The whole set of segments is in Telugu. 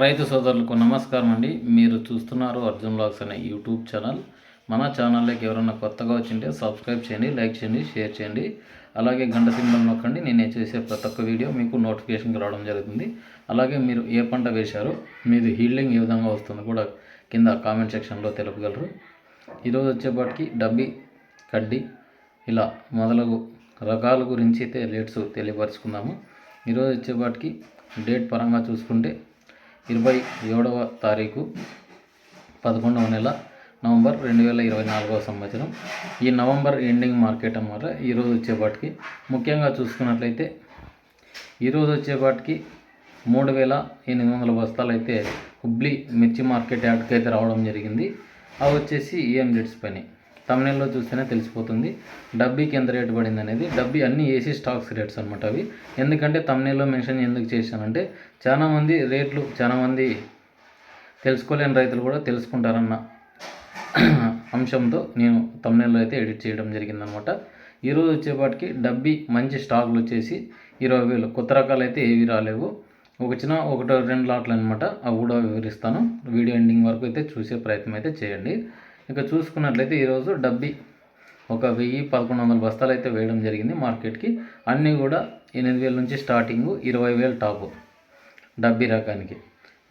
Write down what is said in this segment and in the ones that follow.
రైతు సోదరులకు నమస్కారం అండి. మీరు చూస్తున్నారు అర్జున్ బ్లాగ్స్ అనే యూట్యూబ్ ఛానల్. మన ఛానల్లోకి ఎవరైనా కొత్తగా వచ్చింటే సబ్స్క్రైబ్ చేయండి లైక్ చేయండి షేర్ చేయండి. అలాగే గంట సింబల్ నొక్కండి. నేను చేసే ప్రతి ఒక్క వీడియో మీకు నోటిఫికేషన్కి రావడం జరుగుతుంది. అలాగే మీరు ఏ పంట వేశారో మీది హీల్డింగ్ ఏ విధంగా వస్తుందో కూడా కింద కామెంట్ సెక్షన్లో తెలుపగలరు. ఈరోజు వచ్చేపాటికి డబ్బి కడ్డి ఇలా మొదలగు రకాల గురించి అయితే రేట్స్ తెలియపరుచుకుందాము. ఈరోజు వచ్చేపాటికి డేట్ పరంగా చూసుకుంటే ఇరవై ఏడవ తారీఖు పదకొండవ నెల నవంబర్ రెండు వేల ఇరవై నాలుగవ సంవత్సరం. ఈ నవంబర్ ఎండింగ్ మార్కెట్ అన్నమాట. ఈరోజు వచ్చేపాటికి ముఖ్యంగా చూసుకున్నట్లయితే ఈరోజు వచ్చేపాటికి మూడు వేల ఎనిమిది వందల బస్తాలు అయితే హుబ్లీ మిర్చి మార్కెట్ యార్డ్కి అయితే రావడం జరిగింది. అవి వచ్చేసి ఈఎం రేట్స్ పని. తమిళంలో చూస్తేనే తెలిసిపోతుంది. డబ్బీకి ఎంత రేటు పడింది అనేది డబ్బీ అన్ని ఏసీ స్టాక్స్ రేట్స్ అనమాట అవి. ఎందుకంటే తమిళంలో మెన్షన్ ఎందుకు చేశానంటే చాలామంది రేట్లు చాలామంది తెలుసుకోలేని రైతులు కూడా తెలుసుకుంటారన్న అంశంతో నేను తమిళంలో అయితే ఎడిట్ చేయడం జరిగిందనమాట ఈరోజు వచ్చేపాటికి డబ్బీ మంచి స్టాకులు వచ్చేసి ఇరవై వేలు. కొత్త రకాలు అయితే ఏవి రాలేవు. ఒక చిన్న ఒకటో రెండు లాట్లు అనమాట అవి కూడా వివరిస్తాను. వీడియో ఎండింగ్ వరకు అయితే చూసే ప్రయత్నం అయితే చేయండి. ఇంకా చూసుకున్నట్లయితే ఈరోజు డబ్బి ఒక వెయ్యి పదకొండు వందల బస్తాలు అయితే వేయడం జరిగింది మార్కెట్కి. అన్నీ కూడా ఎనిమిది వేల నుంచి స్టార్టింగ్ ఇరవై వేలు టాపు డబ్బీ రకానికి.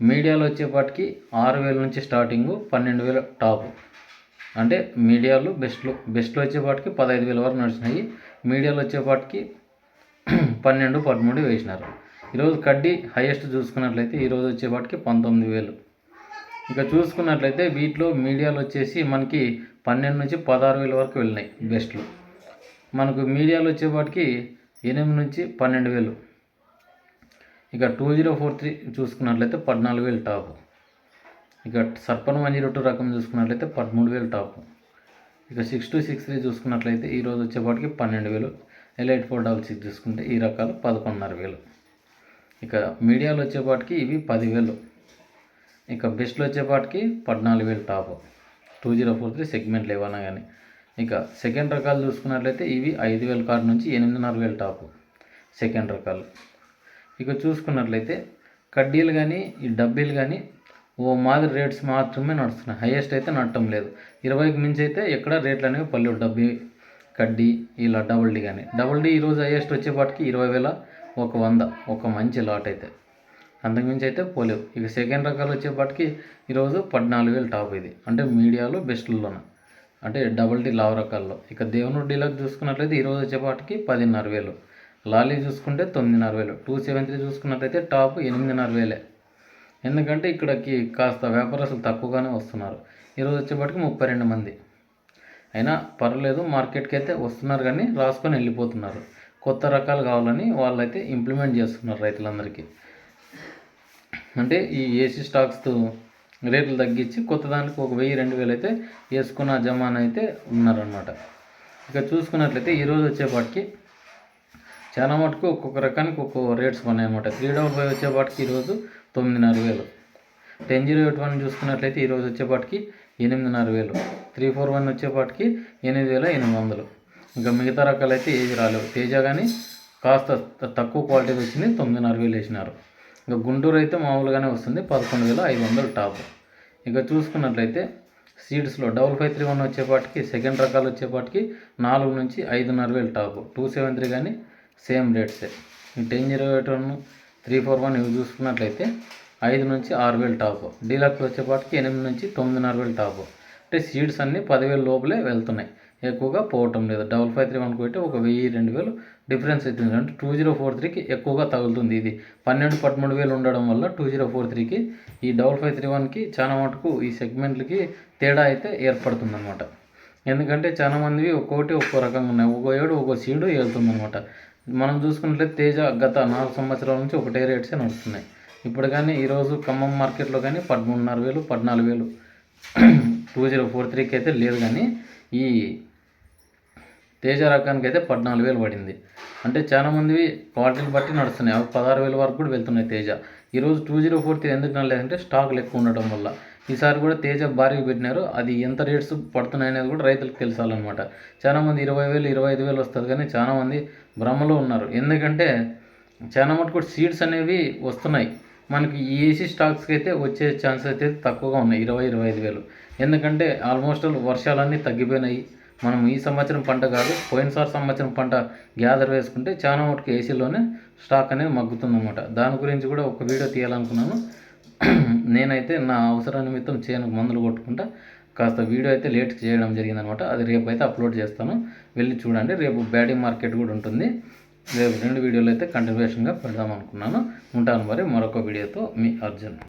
మీడియాలో వచ్చేపాటికి ఆరు వేల నుంచి స్టార్టింగ్ పన్నెండు వేల టాపు. అంటే మీడియాలు బెస్ట్లు బెస్ట్లు వచ్చేపాటికి పదహైదు వేల వరకు నడిచినాయి. మీడియాలో వచ్చేపాటికి పన్నెండు పదమూడు వేసినారు. ఈరోజు కడ్డీ హైయెస్ట్ చూసుకున్నట్లయితే ఈరోజు వచ్చేపాటికి పంతొమ్మిది వేలు. ఇక చూసుకున్నట్లయితే వీటిలో మీడియాలు వచ్చేసి మనకి పన్నెండు నుంచి పదహారు వేల వరకు వెళ్ళినాయి బెస్ట్లు. మనకు మీడియాలు వచ్చేపాటికి ఎనిమిది నుంచి పన్నెండు వేలు. ఇక టూ జీరో ఫోర్ త్రీ చూసుకున్నట్లయితే పద్నాలుగు వేలు టాప్. ఇక సర్పన్ వన్ జీరో టూ రకం చూసుకున్నట్లయితే పదమూడు వేలు టాప్. ఇక సిక్స్ టూ సిక్స్ త్రీ చూసుకున్నట్లయితే ఈరోజు వచ్చేపాటికి పన్నెండు వేలు. ఎలైట్ ఫోర్ డబల్ సిక్స్ చూసుకుంటే ఈ రకాలు పదకొండున్నర వేలు. ఇక మీడియాలో వచ్చేపాటికి ఇవి పదివేలు. ఇక బెస్ట్లో వచ్చేపాటికి పద్నాలుగు వేలు top two zero four three సెగ్మెంట్లు ఏమన్నా కానీ ఇక సెకండ్ రకాలు చూసుకున్నట్లయితే ఇవి ఐదు వేల కార్ నుంచి ఎనిమిదిన్నర వేలు టాప్ సెకండ్ రకాలు. ఇక చూసుకున్నట్లయితే కడ్డీలు కానీ ఈ డబ్బీలు కానీ ఓ మాదిరి రేట్స్ మాత్రమే నడుస్తున్నాయి. హైయెస్ట్ అయితే నడటం లేదు. ఇరవైకి మించి అయితే ఎక్కడ రేట్లు అనేవి పల్లెవు డబ్బీ కడ్డీ ఇలా డబుల్ డీ కానీ డబుల్ డీ ఈరోజు హైయెస్ట్ వచ్చేపాటికి ఇరవై వేల ఒక వంద. ఒక మంచి లాట్ అయితే. అంతకుమించి అయితే పోలేవు. ఇక సెకండ్ రకాలు వచ్చేపాటికి ఈరోజు పద్నాలుగు వేలు టాప్ ఇది. అంటే మీడియాలో బెస్ట్లలోన అంటే డబుల్ డి లావ్ రకాల్లో. ఇక దేవుని డీలకు చూసుకున్నట్లయితే ఈరోజు వచ్చేపాటికి పదిన్నర వేలు లాలీ చూసుకుంటే తొమ్మిదిన్నర వేలు టూ సెవెన్ త్రీ చూసుకున్నట్లయితే టాప్ ఎనిమిదిన్నర వేలే ఎందుకంటే ఇక్కడికి కాస్త వ్యాపారస్తులు తక్కువగానే వస్తున్నారు. ఈరోజు వచ్చేపాటికి ముప్పై రెండు మంది. అయినా పర్లేదు మార్కెట్కి అయితే వస్తున్నారు కానీ రాసుకొని వెళ్ళిపోతున్నారు. కొత్త రకాలు కావాలని వాళ్ళైతే ఇంప్లిమెంట్ చేస్తున్నారు రైతులందరికీ. అంటే ఈ ఏసీ స్టాక్స్ రేట్లు తగ్గించి కొత్త దానికి ఒక వెయ్యి రెండు వేలు అయితే వేసుకున్న జమాన్ అయితే ఉన్నారనమాట ఇక చూసుకున్నట్లయితే ఈరోజు వచ్చేపాటికి చాలా మటుకు ఒక్కొక్క రకానికి ఒక్కొక్క రేట్స్ ఉన్నాయన్నమాట. త్రీ డబల్ ఫైవ్ వచ్చేపాటికి ఈరోజు తొమ్మిదిన్నర వేలు. టెన్ జీరో ఎయిట్ వన్ చూసుకున్నట్లయితే ఈరోజు వచ్చేపాటికి ఎనిమిదిన్నర వేలు. త్రీ ఫోర్ వన్ వచ్చేపాటికి ఎనిమిది వేల ఎనిమిది వందలు. ఇంకా మిగతా రకాలు అయితే ఏవి రాలేవు. తేజ కానీ కాస్త తక్కువ క్వాలిటీ వచ్చింది తొమ్మిదిన్నర వేలు వేసినారు. ఇంకా గుంటూరు అయితే మామూలుగానే వస్తుంది. పదకొండు వేల ఐదు వందలు టాప్. ఇక చూసుకున్నట్లయితే సీడ్స్లో డబల్ ఫైవ్ త్రీ వన్ వచ్చేపాటికి సెకండ్ రకాలు వచ్చేపాటికి నాలుగు నుంచి ఐదున్నర వేలు టాప్. టూ సెవెన్ త్రీ కానీ same రేట్సే. Ten zero eight one three four one ఇవి చూసుకున్నట్లయితే ఐదు నుంచి ఆరు వేలు టాప్. డీలక్స్ వచ్చేపాటికి ఎనిమిది నుంచి తొమ్మిదిన్నర వేలు టాప్. అంటే సీడ్స్ అన్నీ పదివేల లోపలే వెళ్తున్నాయి. ఎక్కువగా పోవటం లేదు. డబల్ ఫైవ్ త్రీ వన్కి అయితే ఒక వెయ్యి రెండు వేలు డిఫరెన్స్ అవుతుంది అంటే టూ జీరో ఫోర్ త్రీకి ఎక్కువగా తగులుతుంది ఇది. పన్నెండు పదమూడు వేలు ఉండడం వల్ల టూ జీరో ఫోర్ త్రీకి ఈ డబల్ ఫైవ్ త్రీ వన్కి చాలా మటుకు ఈ సెగ్మెంట్లకి తేడా అయితే ఏర్పడుతుంది అనమాట ఎందుకంటే చాలా మందివి ఒక్కొక్కటి ఒక్కో రకంగా ఉన్నాయి. ఒక్కో ఏడు ఒక్కో సీడు వెళ్తుందన్నమాట మనం చూసుకున్నట్లయితే తేజ గత నాలుగు సంవత్సరాల నుంచి ఒకటే రేట్సే నడుస్తున్నాయి. ఇప్పుడు కానీ ఈరోజు ఖమ్మం మార్కెట్లో కానీ పదమూడున్నర వేలు పద్నాలుగు వేలు టూ జీరో ఫోర్ త్రీకి అయితే లేదు కానీ ఈ తేజ రకానికి అయితే పద్నాలుగు వేలు పడింది. అంటే చాలామంది క్వాలిటీని బట్టి నడుస్తున్నాయి. అవి పదహారు వేల వరకు కూడా వెళ్తున్నాయి తేజ. ఈరోజు టూ జీరో ఫోర్ త్రీ ఎందుకు నడలేదంటే స్టాకులు ఎక్కువ ఉండటం వల్ల. ఈసారి కూడా తేజ భారీగా పెట్టినారు. అది ఎంత రేట్స్ పడుతున్నాయి అనేది కూడా రైతులకు తెలుసాలన్నమాట. చాలా మంది ఇరవై వేలు ఇరవై ఐదు వేలు వస్తుంది కానీ చాలామంది భ్రమలో ఉన్నారు. ఎందుకంటే చాలా మటుకు సీడ్స్ అనేవి వస్తున్నాయి. మనకి ఈ ఏసీ స్టాక్స్కి అయితే వచ్చే ఛాన్స్ అయితే తక్కువగా ఉన్నాయి. ఇరవై ఇరవై ఐదు వేలు. ఎందుకంటే ఆల్మోస్ట్ వర్షాలన్నీ తగ్గిపోయినాయి. మనం ఈ సంవత్సరం పంట కాదు పోయినసారి సంవత్సరం పంట గ్యాదర్ వేసుకుంటే చాలా మటుకు ఏసీలోనే స్టాక్ అనేది మగ్గుతుందన్నమాట. దాని గురించి కూడా ఒక వీడియో తీయాలనుకున్నాను. నేనైతే నా అవసర నిమిత్తం చేనుకు మందులు కొట్టుకుంటా కాస్త వీడియో అయితే లేట్ చేయడం జరిగిందనమాట అది రేపు అయితే అప్లోడ్ చేస్తాను. వెళ్ళి చూడండి. రేపు బ్యాటింగ్ మార్కెట్ కూడా ఉంటుంది. రేపు రెండు వీడియోలు అయితే కంటిన్యూషన్గా పెడదాం అనుకున్నాను ఉంటాను మరి మరొక వీడియోతో. మీ అర్జున్.